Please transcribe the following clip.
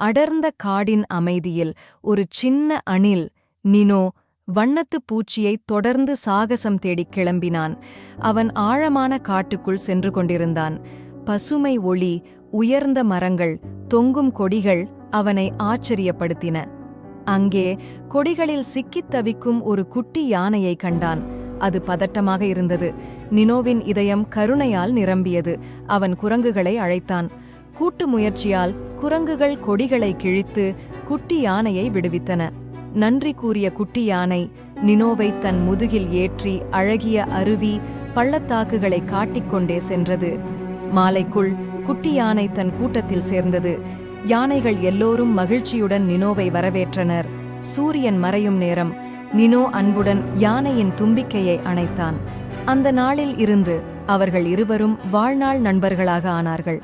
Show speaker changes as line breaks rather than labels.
அடர்ந்த காடின் அமைதியில் ஒரு சின்ன அணில் நினோ வண்ணத்துப் பூச்சியை தொடர்ந்து சாகசம் தேடிக் கிளம்பினான். அவன் ஆழமான காட்டுக்குள் சென்று கொண்டிருந்தான். பசுமை ஒளி உயர்ந்த மரங்கள் தொங்கும் கொடிகள் அவனை ஆச்சரியப்படுத்தின. அங்கே கொடிகளில் சிக்கித் தவிக்கும் ஒரு குட்டி யானையை கண்டான். அது பதட்டமாக இருந்தது. நினோவின் இதயம் கருணையால் நிரம்பியது. அவன் குரங்குகளை அழைத்தான். கூட்டு முயற்சியால் குரங்குகள் கொடிகளை கிழித்து குட்டி யானையை விடுவித்தன. நன்றி கூறிய குட்டி யானை நினோவை தன் முதுகில் ஏற்றி அழகிய அருவி பள்ளத்தாக்குகளை காட்டிக்கொண்டே சென்றது. மாலைக்குள் குட்டி யானை தன் கூட்டத்தில் சேர்ந்தது. யானைகள் எல்லோரும் மகிழ்ச்சியுடன் நினோவை வரவேற்றனர். சூரியன் மறையும் நேரம் நினோ அன்புடன் யானையின் தும்பிக்கையை அணைத்தான். அந்த நாளில் இருந்து அவர்கள் இருவரும் வாழ்நாள் நண்பர்களாக ஆனார்கள்.